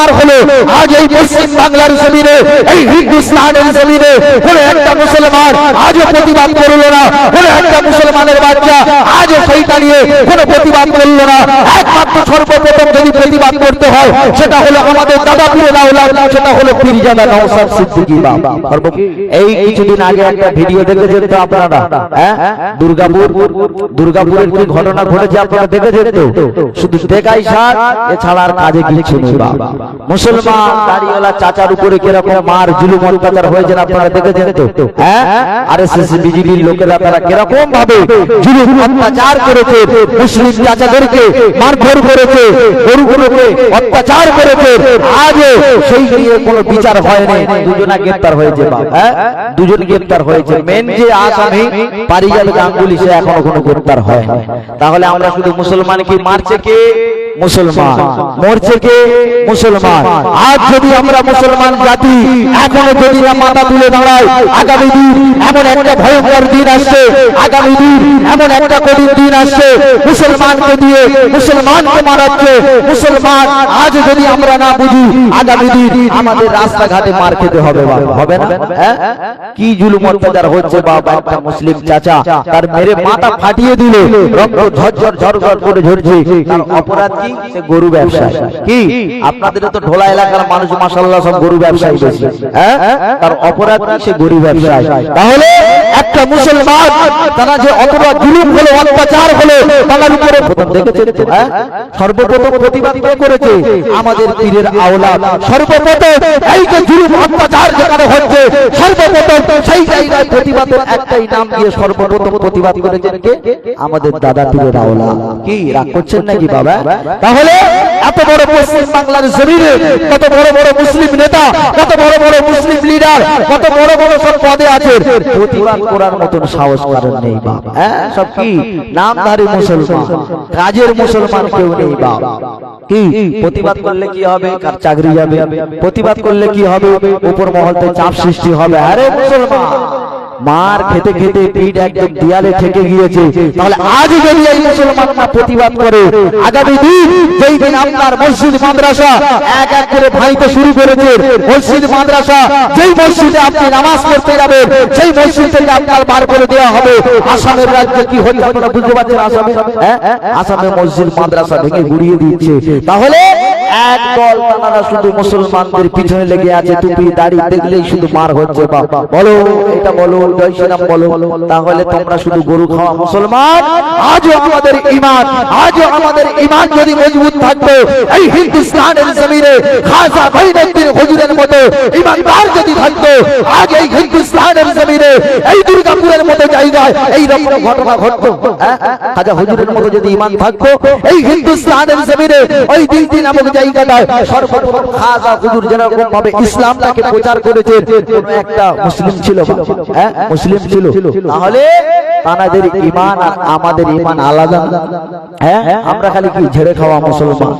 আর হলো। আজ এই পশ্চিম বাংলার জমিনে, এই হিন্দুস্তানের জমিনে, কোন একটা মুসলমান আজও প্রতিবাদ করল না একটা সেইটা নিয়ে কোন প্রতিবাদ করল না। একমাত্র সর্বপ্রথম যদি প্রতিবাদ করতে হয়, সেটা হলো আমাদের দাদা পীর লাউলা সেটা হলো পীরজাদা নওশাদ সিদ্দিকী বাবা এই কিছুদিন আগে একটা ভিডিও দেখেছেন তো আপনারা? হ্যাঁ? দুর্গাপুর দুর্গাপুরের কি ঘটনা ঘটেছে আপনারা দেখেছেন তো? শুধু দেখাই সার, এছাড়া আর কাজে কিছু নেই বাবা মুসলমান, দাড়িওয়ালা, চাচার উপরে কীরকম মার জুলুম, অত্যাচার হয়েছে আপনারা দেখেছেন তো? হ্যাঁ? আর এস এস বিজেপির লোকেরা তারা কীরকম ভাবে জুলুম, অত্যাচার করেছে, মুসলিম চাচাদেরকে মারধর করেছে, গরুগুলোকে অত্যাচার করেছে। আজও সেই নিয়ে কোনো বিচার হয়নি দুজনা গ্রেপ্তার হয়েছে হ্যাঁ? দুজন গ্রেপ্তার হয়েছে। মেন যে আসামি, পারিজাত গাঙ্গুলি, সে এখনও কোনো গ্রেপ্তার হয়নি তাহলে আমরা শুধু মুসলমান কি মারছে কে? মুসলমান। মরছে কে? মুসলমান। আজ যদি আমরা মুসলমান জাতি, এখনও যদি না মাথা তুলে দাঁড়াই, আগামী দিন এমন একটা ভয়ঙ্কর দিন আসছে, আগামী দিন এমন একটা কঠিন দিন আসছে, মুসলমানকে দিয়ে, মুসলমানকে মারাচ্ছে, মুসলমান, আজ যদি আমরা না বুঝি, আগামী দিন আমাদের রাস্তাঘাটে মার খেতে হবে হবে না? হ্যাঁ? কি জুলুম অত্যাচার হচ্ছে বাবা একটা মুসলিম চাচা, তার মেরে মাথা ফাটিয়ে দিল, রক্ত ঝরঝর ঝরঝর করে ঝরছে। অপরাধ কি? গরু ব্যবসায়ী। কি? আপনাদের তো ঢোলা এলাকার মানুষ মাসাল্লাহ সব গরু ব্যবসায়ী বেশি। হ্যাঁ? তার অপরাধ কি? সে গরু ব্যবসায়ী। তাহলে একটা মুসলমান তারা যে অথবা জুলুম হলো অত্যাচার হলো তার উপরে দেখেছেন তো, হ্যাঁ? সর্বপ্রথম প্রতিবাদ করেছে? আমাদের পীরের আওলাদ। সর্বপ্রথম এই যে জুলুম অত্যাচার যেখানে হচ্ছে সর্বপ্রথম সেই জায়গায় প্রতিবাদের একটাই নাম দিয়ে সর্বপ্রথম প্রতিবাদ করেছেন কে? আমাদের দাদা পীরের আওলাদ। কি রাগ করছেন নাকি বাবা? তাহলে এত বড় পশ্চিম বাংলার জমিনে কত বড় বড় মুসলিম নেতা কত বড় বড় মুসলিম লিডার কত বড় বড় সব পদে আছে প্রতিবাদ করার মতন সাহস কারণ নেই হ্যাঁ? সব কি? নামধারী মুসলমান। কাজের মুসলমান কেউ নেই বাবা কি? প্রতিবাদ করলে কি হবে? কার চাকরি যাবে? প্রতিবাদ করলে কি হবে? উপর মহলতে চাপ সৃষ্টি হবে। আরে মুসলমান! মার খেতে খেতে পিঠ একদম দেয়ালে ঠেকে গিয়েছে। তাহলে আজ যদি এই মুসলমানরা প্রতিবাদ করে, আগামী দিন যেই দিন আপনার মসজিদ মাদ্রাসা এক এক করে ভাঙতে শুরু করেছে, মসজিদ মাদ্রাসা যেই মসজিদে আপনি নামাজ পড়তে যাবেন, সেই মসজিদ থেকে আপনার বার করে দেওয়া হবে। আসামের রাজ্যে কি হচ্ছে আপনারা বুঝতে পারছেন আসামে? হ্যাঁ? আসামে মসজিদ মাদ্রাসা ভেঙে গুড়িয়ে দিচ্ছে। তাহলে এক দল তারা শুধু মুসলমানদের পিছনে লেগে আছে টুপি দাড়ি দেখলেই শুধু মার হচ্ছে বাবা বলো, এটা বলো, জয় বলো, তাহলে তোমরা শুধু গরু খাওয়া মুসলমান আজও আমাদের ইমান আজও আমাদের ইমান যদি মজবুত থাকতো, এই হিন্দুস্তানের জমিনে খাজা বাইনুদ্দিন হুজুরের মতো ইমানদার যদি থাকতো, আজ এই হিন্দুস্তানের জমিনে, এই দুর্গাপুরের মতো জায়গায় এই রকম ঘটনা ঘটতো হ্যাঁ? খাজা হুজুরের মতো যদি ইমান থাকতো, এই হিন্দুস্তানের জমিনে ওই দিল্লি নামক জায়গাটায় সর্বপ্রথম খাজা হুজুর যেরকম ভাবে ইসলামটাকে প্রচার করেছে একটা মুসলিম ছিল হ্যাঁ মুসলিম ছিল। তাহলে তাদের ইমান আর আমাদের ইমান আলাদা হ্যাঁ আমরা খালি কি ঝেড়ে খাওয়া মুসলমান?